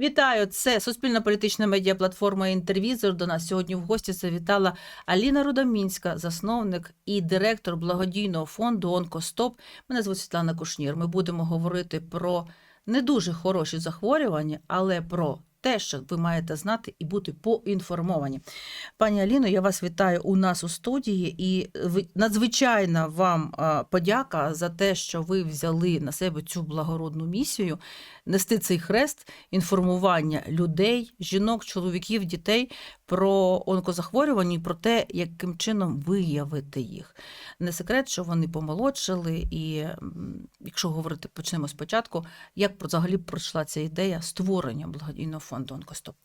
Вітаю! Це суспільно-політична медіаплатформа «Інтервізор». До нас сьогодні в гості завітала Аліна Рудомінська, засновник і директор благодійного фонду «Онкостоп». Мене звуть Світлана Кушнір. Ми будемо говорити про не дуже хороші захворювання, але про те, що ви маєте знати і бути поінформовані. Пані Аліно, я вас вітаю у нас у студії і ви- надзвичайна вам подяка за те, що ви взяли на себе цю благородну місію нести цей хрест інформування людей, жінок, чоловіків, дітей про онкозахворювання і про те, яким чином виявити їх. Не секрет, що вони помолодшали, і якщо говорити почнемо спочатку, як взагалі пройшла ця ідея створення благодійного фонду Онкостоп?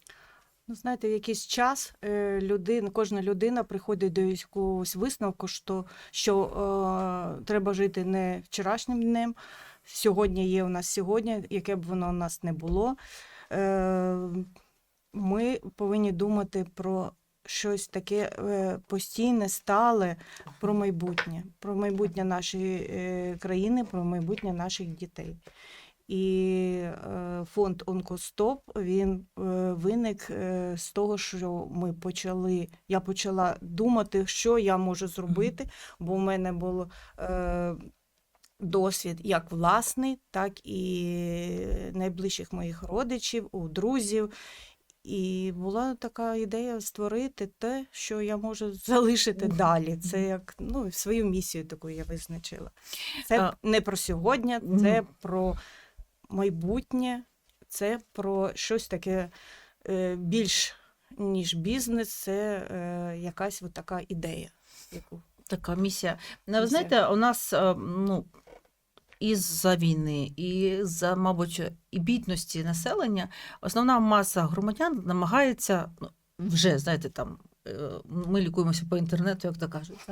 Ну, знаєте, в якийсь час е, людина, кожна людина приходить до якогось висновку, що, що е, треба жити не вчорашнім днем. Сьогодні є у нас сьогодні, яке б воно у нас не було. Е, ми повинні думати про щось таке е, постійне, стале, про майбутнє, про майбутнє нашої е, країни, про майбутнє наших дітей. І е, фонд Онкостоп він е, виник е, з того, що ми почали. Я почала думати, що я можу зробити, бо в мене було досвід як власний, так і найближчих моїх родичів, у друзів. І була така ідея створити те, що я можу залишити далі. Це як ну, свою місію таку я визначила. Це не про сьогодні, це про майбутнє, це про щось таке е, більш ніж бізнес, це е, якась от така ідея. Яку... Така місія. Ну, Ви знаєте, у нас е, ну, із-за війни, і за, мабуть, і бідності населення, основна маса громадян намагається ну, вже, знаєте, там. Ми лікуємося по інтернету, як то кажуть,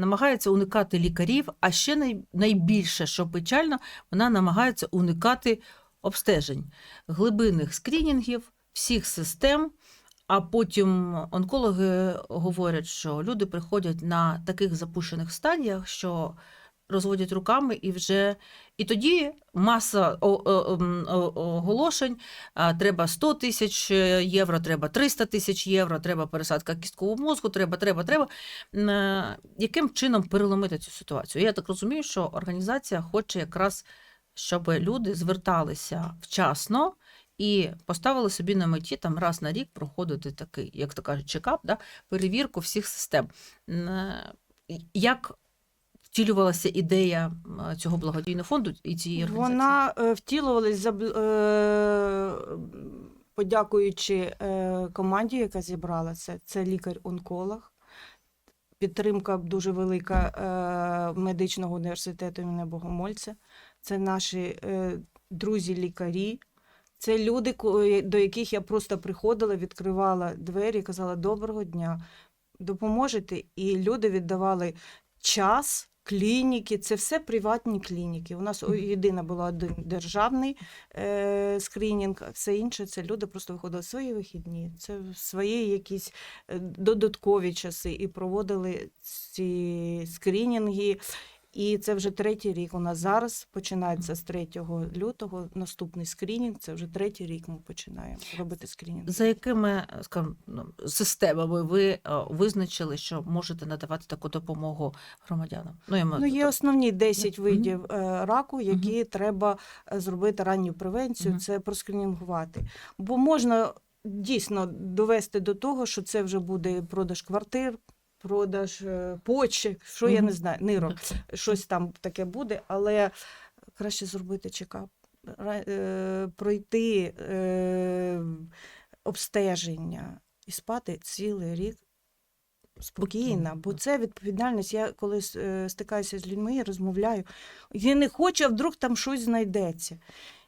намагається уникати лікарів, а ще найбільше, що печально, вона намагається уникати обстежень, глибинних скрінінгів, всіх систем. А потім онкологи говорять, що люди приходять на таких запущених стадіях, що розводять руками і вже. І тоді маса оголошень: треба 100 тисяч євро, треба 300 тисяч євро, треба пересадка кісткового мозку, треба, треба, треба. Е, Яким чином переломити цю ситуацію? Я так розумію, що організація хоче якраз, щоб люди зверталися вчасно. І поставили собі на меті там раз на рік проходити такий, як то кажуть, чекап, да, перевірку всіх систем. Е, Як втілювалася ідея цього благодійного фонду і цієї організації? Вона е, втілювалась за е, подякуючи е, команді, яка зібрала це. Лікар-онколог. Підтримка дуже велика медичного університету імені Богомольця. Це наші друзі-лікарі. Це люди, до яких я просто приходила, відкривала двері казала Доброго дня, допоможете. І люди віддавали час, клініки, це все приватні клініки. У нас єдина була один державний е, скринінг, а все інше це люди просто виходили в свої вихідні, це в свої якісь е, додаткові часи і проводили ці скринінги. І це вже третій рік. У нас зараз починається з 3 лютого наступний скринінг. Це вже третій рік ми починаємо робити скринінг. За якими скажімо, ну, системами ви е, визначили, що можете надавати таку допомогу громадянам? Ну, я маю Ну, є основні 10 Мгм. видів е, раку, які треба е, зробити ранню превенцію, Мгм. це проскрінінгувати. Бо можна дійсно довести до того, що це вже буде продаж квартир, продаж е, почек, що я не знаю, нирок, щось там таке буде, але краще зробити чекап, е, пройти е, обстеження і спати цілий рік спокійна, бо це відповідальність. Я коли е, стикаюся з людьми, я розмовляю. Я не хочу, а вдруг там щось знайдеться.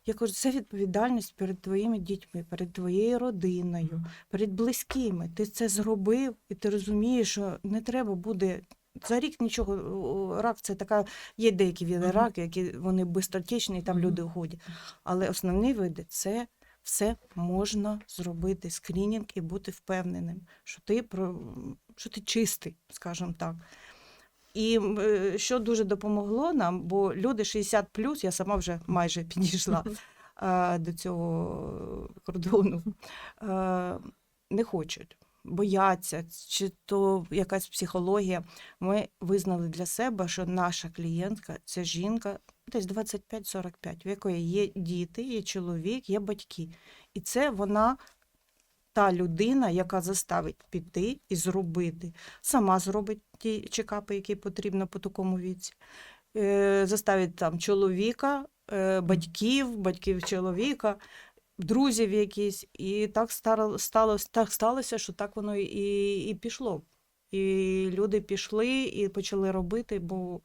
Я кажу, це відповідальність перед твоїми дітьми, перед твоєю родиною, перед близькими. Ти це зробив, і ти розумієш, що не треба буде. За рік нічого, рак це така, є деякі види раку, які вони бистротечні, і там люди уходять. Але основні види це все можна зробити скринінг і бути впевненим, що ти про що ти чистий, скажімо так. І е, що дуже допомогло нам, бо люди 60 я сама вже майже підійшла. до цього кордону, не хочуть. Бояться, чи то якась психологія. Ми визнали для себе, що наша клієнтка це жінка десь 25-45, в якої є діти, є чоловік, є батьки. І це вона та людина, яка заставить піти і зробити. Сама зробить ті чекапи, які потрібно по такому віці. Е, заставить там чоловіка, е, батьків, батьків чоловіка, друзів якісь. І так стало, сталося, так сталося, що так воно і, і пішло. І люди пішли і почали робити, бо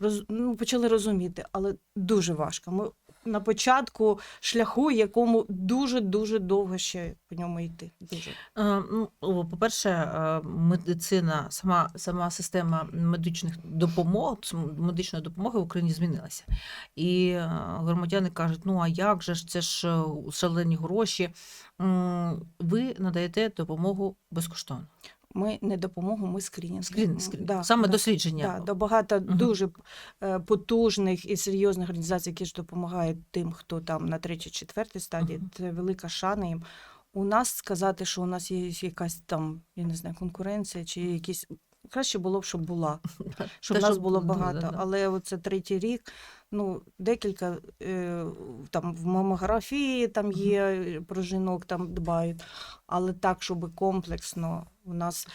роз, ну, почали розуміти, але дуже важко. Ми на початку шляху, якому дуже-дуже довго ще по ньому йти. Дуже. Е, Ну, по-перше, е, медицина, сама, сама система медичних допомог, медичної допомоги в Україні змінилася. І е, громадяни кажуть: ну а як же ж це ж шалені гроші? Ви надаєте допомогу безкоштовно. Ми не допомогу, ми скринінг. Скрін, да, Саме да. дослідження. Да, до багато угу. дуже е, потужних і серйозних організацій, які ж допомагають тим, хто там на третій, четвертій стадії. Угу. Це велика шана їм. У нас сказати, що у нас є якась там, я не знаю, конкуренція чи якісь. Краще було б, щоб була, щоб Те, нас щоб- було багато. да, да. Але оце третій рік. Ну, декілька е, там в мамографії там є е, про жінок, там дбають. Але так, щоб комплексно у нас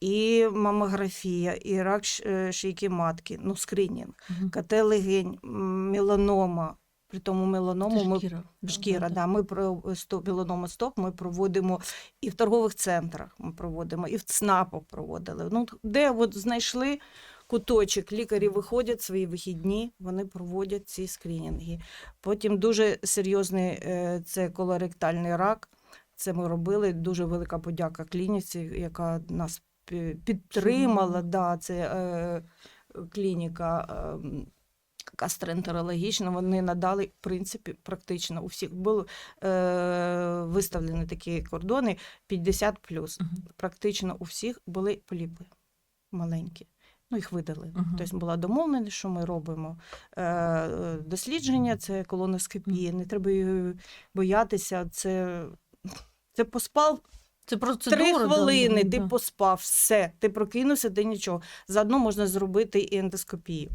і мамографія, і рак е, шийки матки, ну, скринінг, Мгм. КТ легень, меланома. При тому меланому ми шкіра. Шкіра, да, ми про стоп, меланома стоп ми проводимо і в торгових центрах ми проводимо, і в ЦНАПах проводили. Ну, де от знайшли куточок, лікарі виходять свої вихідні, вони проводять ці скринінги. Потім дуже серйозний е, це колоректальний рак. Це ми робили. Дуже велика подяка клініці, яка нас підтримала. Да, це е, клініка. Е, Гастроентерологічна, вони надали, в принципі, практично у всіх були е, виставлені такі кордони 50 Мгм. Практично у всіх були поліпи маленькі. Ну, їх видали. Мгм. Тобто була домовленість, що ми робимо е, е, дослідження, це колоноскопія, не треба її боятися. Це, це поспав Це процедура. три хвилини, да, ти поспав, все, ти прокинувся, ти нічого. Заодно можна зробити і ендоскопію,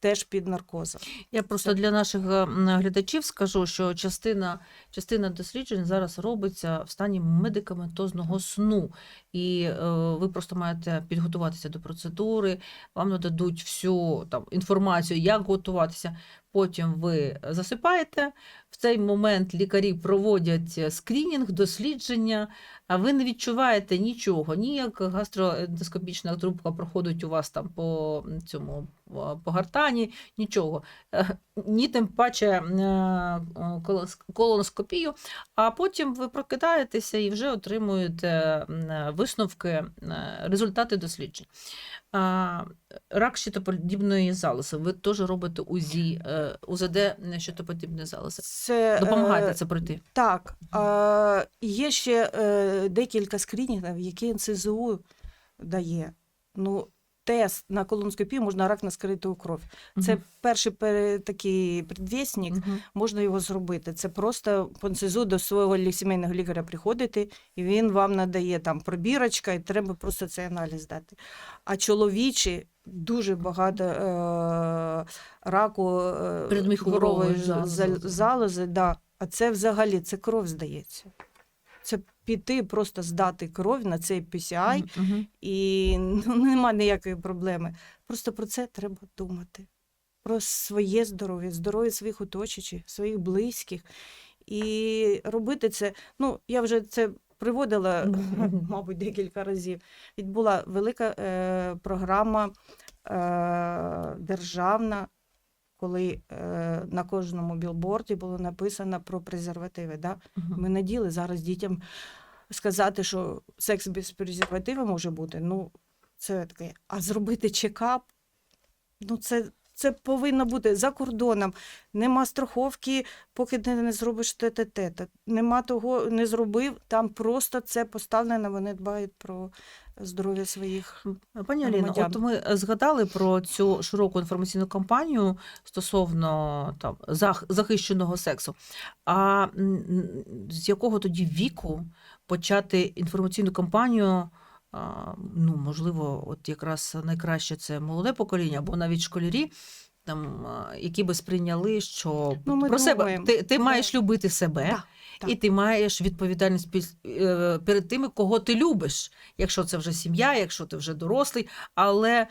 теж під наркозом. Я просто для наших е, глядачів скажу, що частина, частина досліджень зараз робиться в стані медикаментозного сну. І е, ви просто маєте підготуватися до процедури, вам нададуть всю там, інформацію, як готуватися. Потім ви засипаєте. В цей момент лікарі проводять е, скринінг, дослідження, а ви не відчуваєте нічого, ні як гастроендоскопічна трубка проходить у вас там по цьому по гартані, нічого. Е, Ні тим паче е, колоноскопію, а потім ви прокидаєтеся і вже отримуєте висновки, е, результати досліджень. А, Рак щитоподібної залози. Ви теж робите УЗІ, е, УЗД щитоподібної залози. Це, е, Допомагаєте це пройти. Так, е, є ще е, декілька скринінгів, які НСЗУ дає. Ну, тест на колоноскопію можна рак на скриту кров. Це Мгм. перший такий предвісник, Мгм. можна його зробити. Це просто по до свого сімейного лікаря приходити, і він вам надає там пробірочка, і треба просто цей аналіз дати. А чоловічі дуже багато е, раку е, залози, да. а це взагалі це кров здається. Це піти, просто здати кров на цей PCI, Мгм. і ну, нема ніякої проблеми. Просто про це треба думати. Про своє здоров'я, здоров'я своїх оточуючих, своїх близьких. І робити це. Ну, я вже це приводила, мабуть, декілька разів. Відбула велика е, програма е, державна, коли е, на кожному білборді було написано про презервативи. Да? Ми наділи зараз дітям сказати, що секс без презерватива може бути. Ну, це таке. А зробити чекап, ну це, це повинно бути за кордоном. Нема страховки, поки ти не зробиш те-те-те. Нема того, не зробив. Там просто це поставлено, вони дбають про здоров'я своїх. Пані Аліно, от ми згадали про цю широку інформаційну кампанію стосовно там захищеного сексу. А з якого тоді віку почати інформаційну кампанію? Ну, можливо, от якраз найкраще це молоде покоління або навіть школярі, там, які би сприйняли, що Ну, ми про себе ти, ти маєш любити себе. Так, так. І ти маєш відповідальність е, перед тими, кого ти любиш, якщо це вже сім'я, якщо ти вже дорослий. Але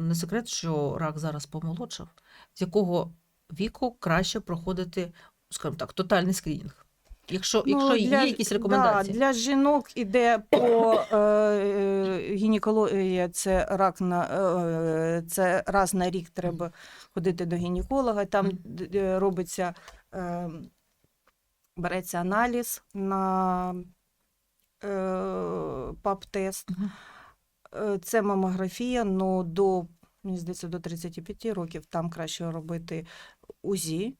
не секрет, що рак зараз помолодшав, з якого віку краще проходити, скажімо так, тотальний скринінг. Якщо, якщо є якісь рекомендації. Ну, Да, для жінок іде по е, е, гінекології, це рак на е, це раз на рік треба ходити до гінеколога. Там робиться е, береться аналіз на е, ПАП-тест. Е, Це мамографія, ну до мені здається, до 35 років там краще робити УЗІ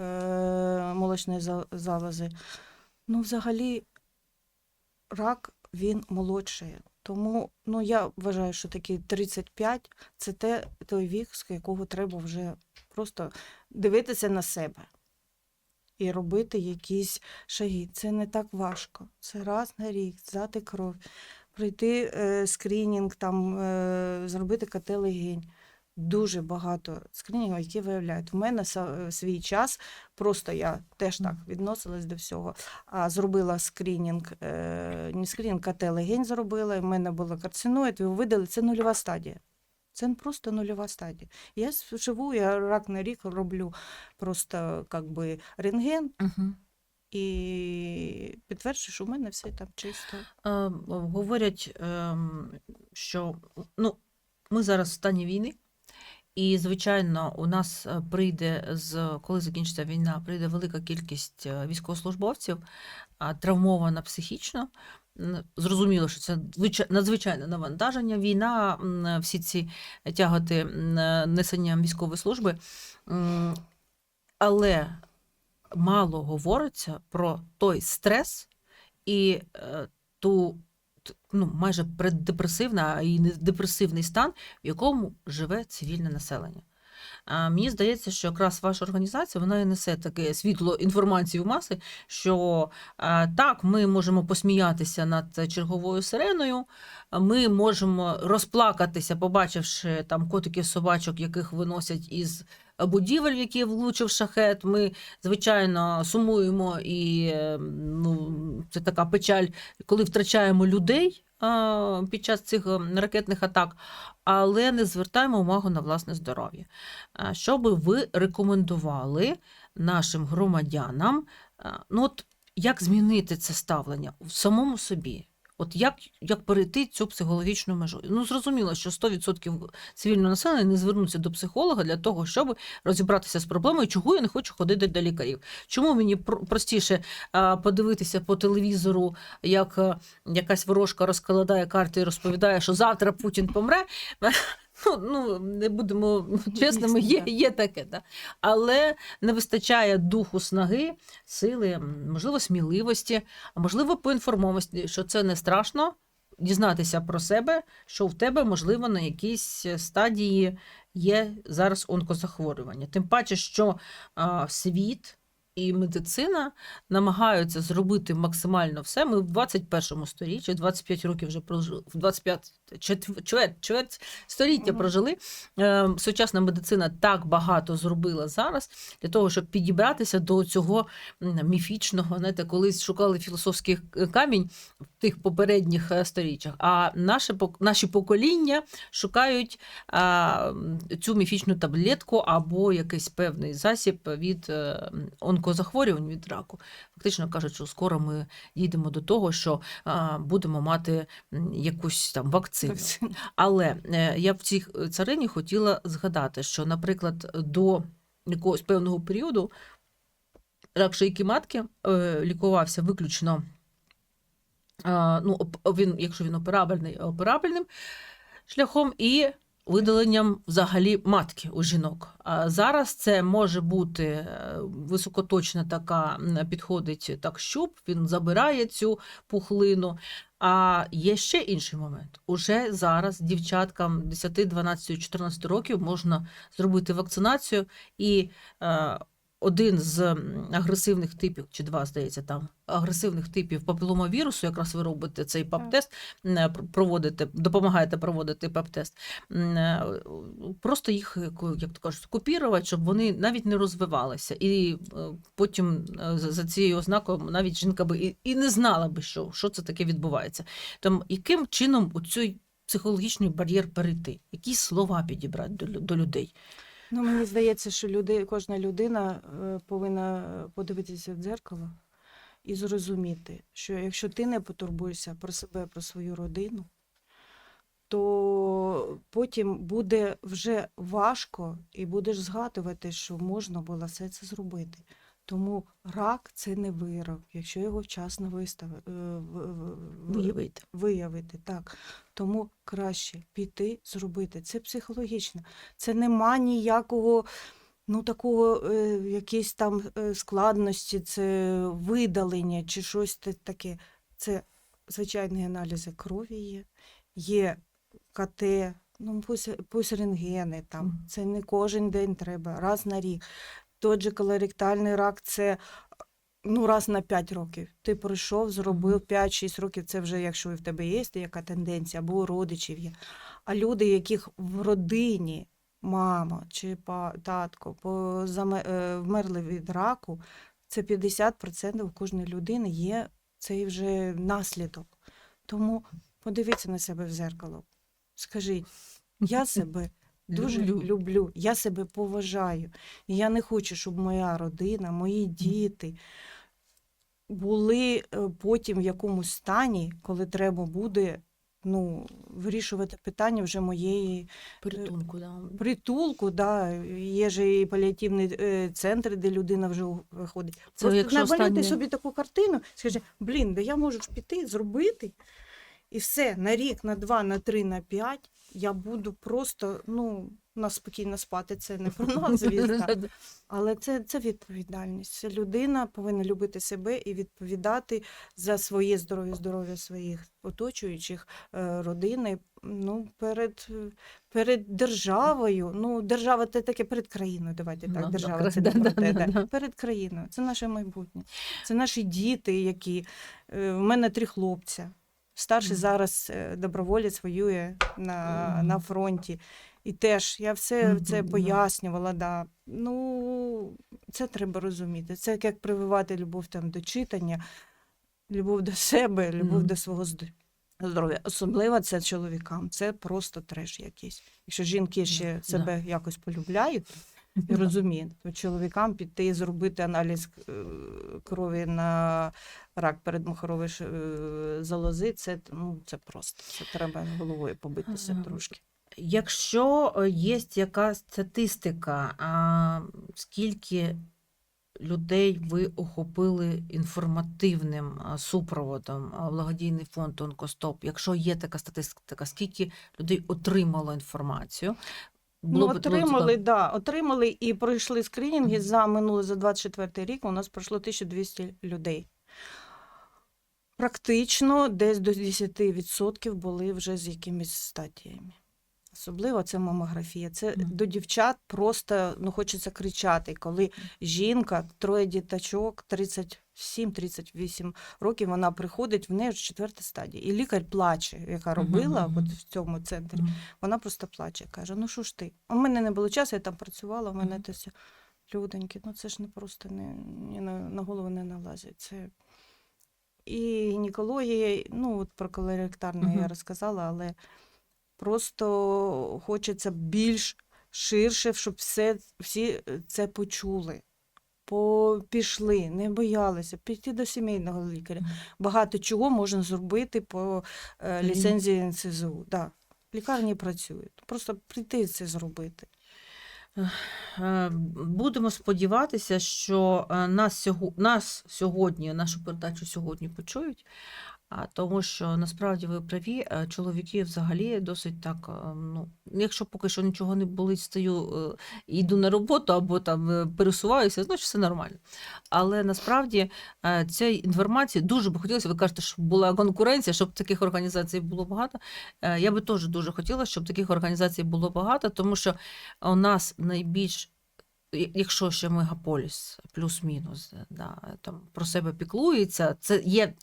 Е, молочної залози. Ну, взагалі, рак він молодшає. Тому ну, я вважаю, що такий 35 це те, той вік, з якого треба вже просто дивитися на себе і робити якісь шаги. Це не так важко. Це раз на рік, взяти кров, пройти е, скринінг, там, е, зробити КТ-легень. Дуже багато скринінгів, які виявляють. У мене е, свій час, просто я теж так відносилась до всього. А зробила скринінг, е, не скринінг, КТ-легень зробила, і в мене було карциноїд, його видали, це нульова стадія. Це просто нульова стадія. Я живу, я рак на рік роблю просто как би, рентген Мгм. і підтверджую, що в мене все там чисто. Е, Говорять, ем, що ну, ми зараз в стані війни, і, звичайно, у нас е, прийде з коли закінчиться війна, прийде велика кількість е, військовослужбовців, травмована психічно. Зрозуміло, що це надзвичайне навантаження. Війна, всі ці тяготи м, несення військової служби. Але мало говориться про той стрес і е, ту ну, майже преддепресивна і депресивний стан, в якому живе цивільне населення. А мені здається, що якраз ваша організація вона і несе таке світло інформації в маси, що так, ми можемо посміятися над черговою сиреною, ми можемо розплакатися, побачивши там котиків собачок, яких виносять із будівель, в які влучив шахет. Ми, звичайно, сумуємо, і е, ну, це така печаль, коли втрачаємо людей під час цих е, ракетних атак, але не звертаємо увагу на власне здоров'я. Що би ви рекомендували нашим громадянам? Ну, от як змінити це ставлення в самому собі? От як, як перейти цю психологічну межу? Ну, зрозуміло, що 100% цивільного населення не звернуться до психолога для того, щоб розібратися з проблемою, чого я не хочу ходити до лікарів. Чому мені про- простіше подивитися по телевізору, як якась ворожка розкладає карти і розповідає, що завтра Путін помре. Ну, ну не будемо чесними, є, є таке, да. але не вистачає духу снаги, сили, можливо, сміливості, а можливо, поінформованості, що це не страшно дізнатися про себе, що в тебе, можливо, на якійсь стадії є зараз онкозахворювання. Тим паче, що а, світ і медицина намагаються зробити максимально все. Ми в 21 сторіччі, 25 років вже прожили, в 25 четвер- чверть, чверть століття прожили. Е, Сучасна медицина так багато зробила зараз для того, щоб підібратися до цього міфічного. Знаєте, колись шукали філософський камінь в тих попередніх е, сторіччях. А наше наші покоління шукають а, цю міфічну таблетку або якийсь певний засіб від е, онкозахворювань від раку. Фактично кажуть, що скоро ми дійдемо до того, що а, будемо мати якусь там вакцину. Але е, я в цій царині хотіла згадати, що, наприклад, до якогось певного періоду рак шийки матки е, лікувався виключно, е, ну, він, якщо він операбельний, операбельним шляхом, і видаленням взагалі матки у жінок. А зараз це може бути е, високоточна така підходить так щуп, він забирає цю пухлину. А є ще інший момент. Уже зараз дівчаткам 10, 12, 14 років можна зробити вакцинацію, і е, один з агресивних типів, чи два, здається, там агресивних типів папіломавірусу, якраз ви робите цей ПАП-тест, е, проводите, допомагаєте проводити ПАП-тест, е, просто їх, е, як то кажуть, купірувати, щоб вони навіть не розвивалися. І потім за цією ознакою навіть жінка би і, не знала би, що, що це таке відбувається. Тому яким чином у цей психологічний бар'єр перейти? Які слова підібрати до людей? Ну, мені здається, що люди, кожна людина е, повинна подивитися в дзеркало і зрозуміти, що якщо ти не потурбуєшся про себе, про свою родину, то потім буде вже важко і будеш згадувати, що можна було все це зробити. Тому рак це не вирок, якщо його вчасно вистави, е, Виявити. виявити. Так. Тому краще піти, зробити. Це психологічно. Це нема ніякого ну, такого е, якісь там е, складності, це видалення чи щось таке. Це звичайні аналізи крові є, є КТ, ну, пусть, пусть рентгени там. Це не кожен день треба, раз на рік. Той же колоректальний рак це ну, раз на 5 років. Ти пройшов, зробив 5-6 років, це вже якщо і в тебе є яка тенденція, або у родичів є. А люди, яких в родині мама чи татко е, вмерли від раку, це 50% у кожної людини є цей вже наслідок. Тому подивіться на себе в зеркало. Скажіть, я себе дуже Люблю. люблю. я себе поважаю. І я не хочу, щоб моя родина, мої діти були е, потім в якомусь стані, коли треба буде ну, вирішувати питання вже моєї Притунку, да. притулку. Да. Є ж і паліативні е, центри, де людина вже виходить. Це Просто якщо намалюйте останнє- собі таку картину, скажи, блін, да я можу ж піти, зробити. І все, на рік, на два, на три, на п'ять я буду просто ну, на спокійно спати. Це не про нас, звісно. Але це, це відповідальність. Людина повинна любити себе і відповідати за своє здоров'я, здоров'я своїх оточуючих е, родини. Ну, перед, перед державою. Ну, держава це таке перед країною. Давайте Ну, так. да, Держава кра- це не да, про те. да, да. да. Перед країною. Це наше майбутнє. Це наші діти, які е, в мене три хлопця. Старший зараз е, доброволець воює на, на фронті. І теж я все це пояснювала. Да. Ну, це треба розуміти. Це як прививати любов там до читання, любов до себе, любов до свого здоров'я. Особливо це чоловікам. Це просто треш якийсь. Якщо жінки ще себе якось полюбляють і розуміють, то чоловікам піти і зробити аналіз е, крові на рак передмухорової е, залози, це, ну, це просто. Це треба головою побитися трошки. Якщо е, є якась статистика, а, скільки людей ви охопили інформативним супроводом благодійний фонд Онкостоп? Якщо є така статистика, скільки людей отримало інформацію? Ну, Було отримали, да, отримали і пройшли скринінги Мгм. за минулий, за 24 рік у нас пройшло 1200 людей. Практично десь до 10% були вже з якимись стадіями. Особливо це мамографія. Це Мгм. до дівчат просто ну, хочеться кричати, коли жінка, троє діточок, 37-38 років, вона приходить, в неї вже четверта стадія. І лікар плаче, яка робила мгм. от в цьому центрі. Мгм. Вона просто плаче, каже: ну що ж ти? У мене не було часу, я там працювала, у мене Мгм. те все. Людоньки, ну це ж не просто не, ні на, на голову не налазить. Це і гінекологія, ну от про колоректарну я розказала, але просто хочеться більш ширше, щоб все, всі це почули. Пішли, не боялися, піти до сімейного лікаря. Багато чого можна зробити по е, ліцензії НСЗУ. Да. Лікарні працюють. Просто прийти це зробити. Е, Будемо сподіватися, що е, нас, сього- нас сьогодні, нашу передачу сьогодні почують. Тому що насправді ви праві, е, чоловіки взагалі досить так. е, Ну, якщо поки що нічого не болить, стою е, йду на роботу або там е, пересуваюся, значить все нормально. Але насправді е, цієї інформації дуже би хотілося. Ви кажете, щоб була конкуренція, щоб таких організацій було багато. Е, Я би теж дуже хотіла, щоб таких організацій було багато, тому що у нас найбільш якщо ще мегаполіс плюс-мінус да, там про себе піклується, це є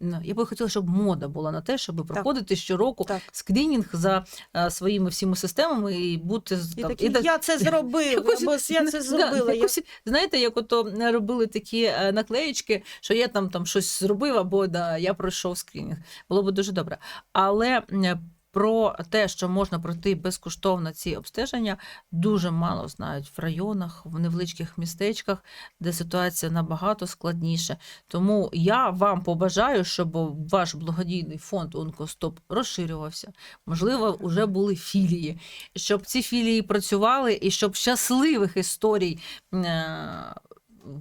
ну, я би хотіла, щоб мода була на те, щоб проходити щороку Так. скринінг за е, своїми всіми системами і бути з- І там, такі, і я це зробив, якось- або я це Да, зробила. Я... знаєте, як ото е, робили такі е, наклеєчки, що я там, там щось зробив, або да, я пройшов скринінг. Було б дуже добре. Але е, про те, що можна пройти безкоштовно ці обстеження, дуже мало знають в районах, в невеличких містечках, де ситуація набагато складніша. Тому я вам побажаю, щоб ваш благодійний фонд Онкостоп розширювався. Можливо, вже були філії, щоб ці філії працювали і щоб щасливих історій. е,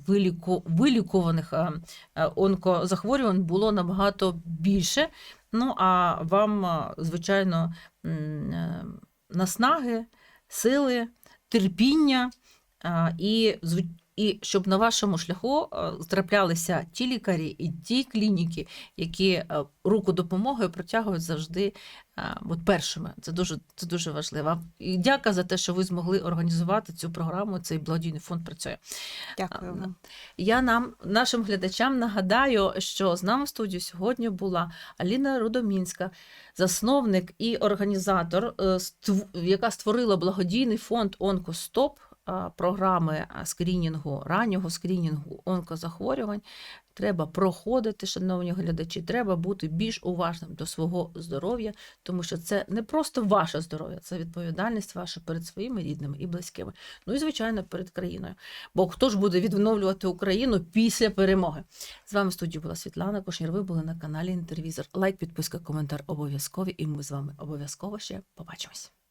Виліку, вилікуваних е, е, онкозахворювань було набагато більше. Ну а вам, звичайно, е, наснаги, сили, терпіння і, і щоб на вашому шляху е, траплялися ті лікарі і ті клініки, які е, руку допомоги протягують завжди е, от першими. Це дуже, це дуже важливо. І дяка за те, що ви змогли організувати цю програму. Цей благодійний фонд працює. Дякую вам. Я нам, нашим глядачам, нагадаю, що з нами в студії сьогодні була Аліна Рудомінська, засновник і організатор, е, яка створила благодійний фонд Онкостоп програми а, скрінінгу, раннього скрінінгу онкозахворювань. Треба проходити, шановні глядачі, треба бути більш уважним до свого здоров'я, тому що це не просто ваше здоров'я, це відповідальність ваша перед своїми рідними і близькими. Ну і звичайно перед країною. Бо хто ж буде відновлювати Україну після перемоги? З вами в студії була Світлана Кошнір. Ви були на каналі Інтервізор. Лайк, підписка, коментар обов'язкові, і ми з вами обов'язково ще побачимось.